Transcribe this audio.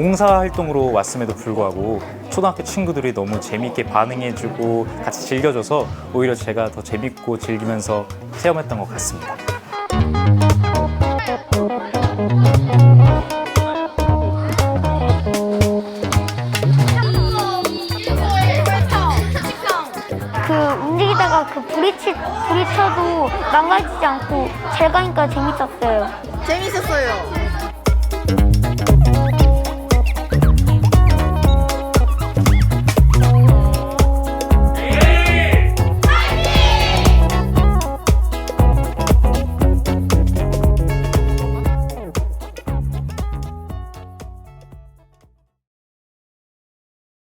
봉사활동으로 왔음에도 불구하고 초등학교 친구들이 너무 재밌게 반응해주고 같이 즐겨줘서 오히려 제가 더 재밌고 즐기면서 체험했던 것 같습니다. 그 움직이다가 그 부딪히, 부딪혀도 망가지지 않고 잘 가니까 재밌었어요. 재밌었어요.